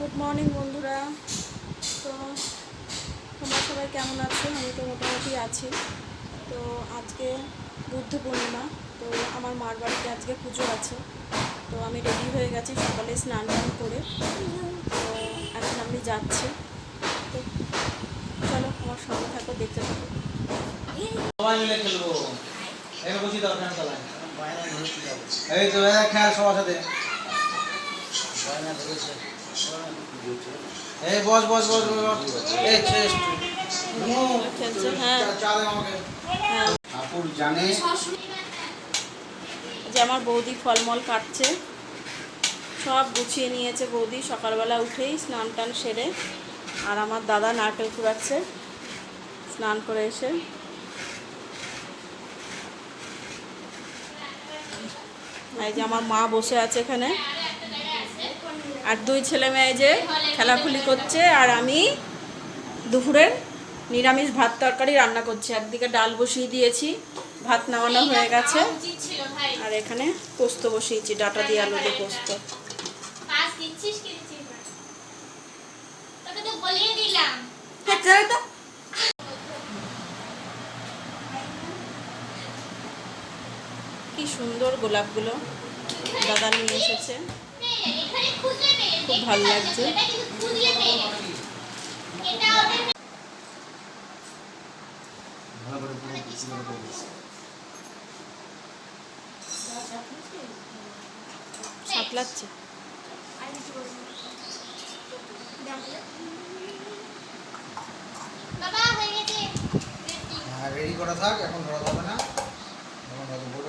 Good morning বন্ধুরা। তো তোমরা সবাই কেমন আছো? আমি তো মোটামুটি আছি। তো আজকে বুদ্ধ পূর্ণিমা। তো আমার মার বাড়িতে আজকে পুজো আছে। তো আমি রেডি হয়ে গেছি সকালে স্নান টান করে। তো এখন আমি যাচ্ছি। তো চলো আমার সঙ্গে থাকো দেখতে থাকো। সবাই মিলে খেলব। এই তো খেয়াল সবার সাথে। এই বস বস বস বস এই শেষ খেলছে হ্যাঁ যে আমার বৌদি ফলমল কাটছে। সব গুছিয়ে নিয়েছে বৌদি। সকালবেলা উঠেই স্নান টান সেরে আর আমার দাদা নারকেল কুড়াচ্ছে। স্নান করে এসে এই যে আমার মা বসে আছে এখানে। আর দুই ছেলে মেয়ে যে খেলাখুলি করছে আর আমি দুপুরের নিরামিষ ভাত তরকারি রান্না করছি। একদিকে ডাল বসিয়ে দিয়েছি ভাত নামানো হয়ে গেছে। আর এখানে পোস্ত বসিয়েছি ডাটা দিয়ে আলু দিয়ে পোস্ত। কি সুন্দর গোলাপগুলো দাদা নিয়ে এসেছে। খুব ভালো লাগছে। সাপলাচ্ছে। বাবা হয়ে রেডি করা থাক, এখন ধরা যাবে না। এখন বলে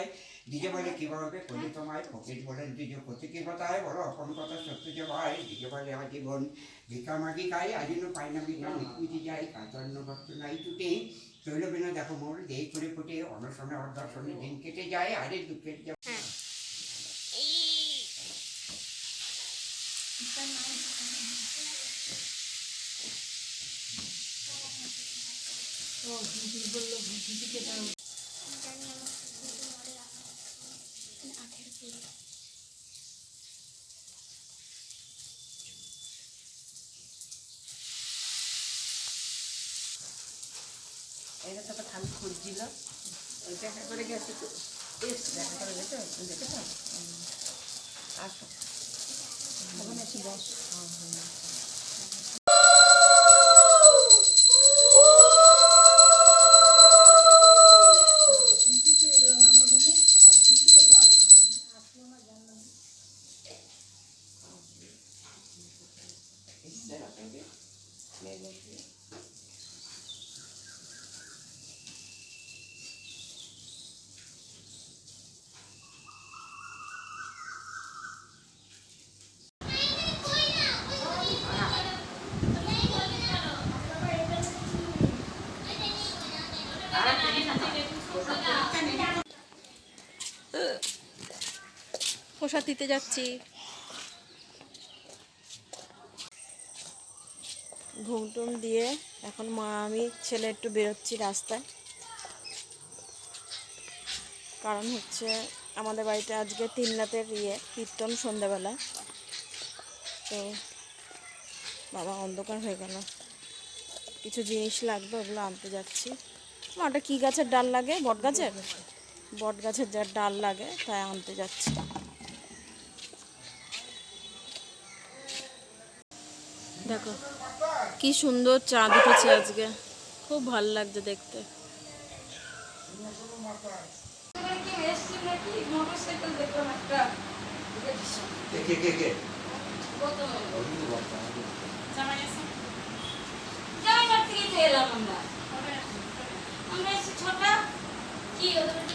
বড় দেওয়া হয় দিকে বলে কি বলবে করলে তোমায় ফকির বলেন দ্বিজ ক্ষতি কি কথায় বড় অপন কথা সত্য যে ভাই দিকে বলে আজীবন ভিক্ষা মাগি খাই আজিনো পাই না ভিক্ষা মিটমিটি যাই কাতান্ন ভক্ত নাই টুটে তৈল বিনা দেখো মোর দেই করে ফুটে অনশনে অর্দর্শনে দিন কেটে যায় আরে দুঃখের যা এটা তো খালি খুঁজছিল। দেখা করে গেছে তো এস দেখা করে গেছে দেখেছ আসো। ওখানে এসে বস। প্রসাদ দিতে যাচ্ছি। ঘুম টুম দিয়ে এখন মা আমি ছেলে একটু বেরোচ্ছি রাস্তায়। কারণ হচ্ছে আমাদের বাড়িতে আজকে তিন রাতের ইয়ে কীর্তন সন্ধ্যাবেলা। তো বাবা অন্ধকার হয়ে গেল। কিছু জিনিস লাগবে ওগুলো আনতে যাচ্ছি। মাটা কী গাছের ডাল লাগে? বট গাছের? বট গাছের যার ডাল লাগে তাই আনতে যাচ্ছি। দেখো কি সুন্দর চাঁদ উঠেছে আজকে। খুব ভালো লাগছে দেখতে। নাকি মোটরসাইকেল দেখলাম একটা কে কে কে কত জামাই আছে জামাই বাড়ি থেকে তো এলাম আমরা আমরা এসেছি ছোটা কি ওদের বাড়িতে